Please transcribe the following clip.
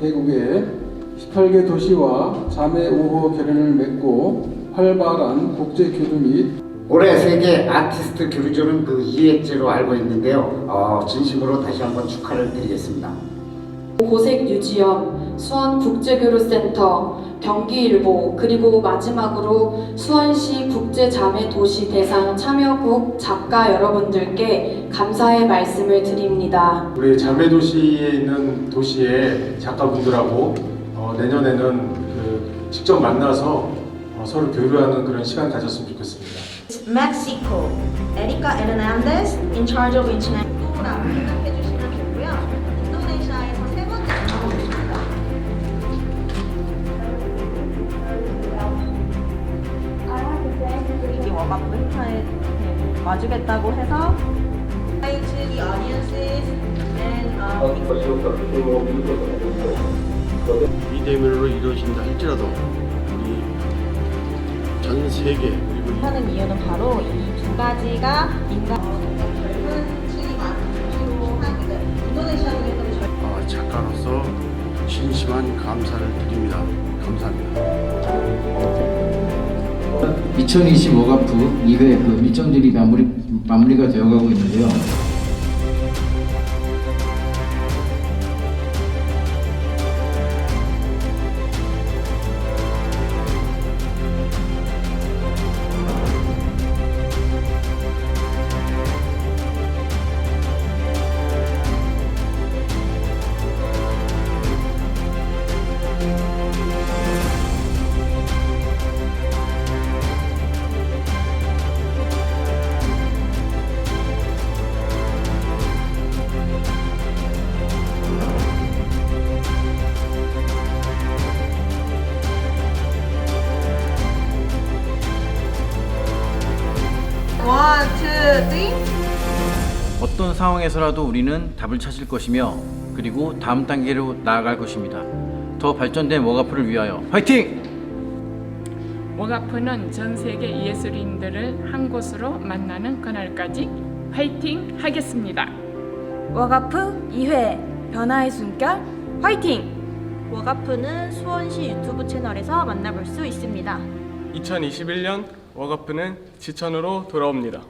개국에 18개 도시와 자매 우호 결연을 맺고 활발한 국제 교류 및 올해 세계 아티스트 교류조는 그 2회째로 알고 있는데요. 어, 진심으로 다시 한번 축하를 드리겠습니다. 고색 유지연, 수원 국제교류센터, 경기일보, 그리고 마지막으로 수원시 국제자매도시 대상 참여국 작가 여러분들께 감사의 말씀을 드립니다. 우리 자매 도시에 있는 도시의 작가분들하고 어, 내년에는 그 직접 만나서 어, 서로 교류하는 그런 시간 가졌으면 좋겠습니다. Mexico, Erika Hernandez, in charge of international. 라고 생각해 주시면 되고요. 워가프 행사에 와주겠다고 해서 Hi to the audiences and um, 비대면으로 이루어진다 할지라도 우리 전 세계 그리고 하는 이유는 바로 이 두 가지가 인간 젊은 층이 많은 하기들 인도네시아에서 젊은 어, 작가로서 진심한 감사를 드립니다. 감사합니다. 2020 워가프 2회 그 일정들이 마무리, 마무리가 되어가고 있는데요. Two, three. 어떤 상황에서라도 우리는 답을 찾을 것이며 그리고 다음 단계로 나아갈 것입니다. 더 발전된 워가프를 위하여 화이팅! 워가프는 전 세계 예술인들을 한 곳으로 만나는 그날까지 화이팅 하겠습니다. 워가프 2회 변화의 숨결 화이팅! 워가프는 수원시 유튜브 채널에서 만나볼 수 있습니다. 2021년 워거프는 지천으로 돌아옵니다.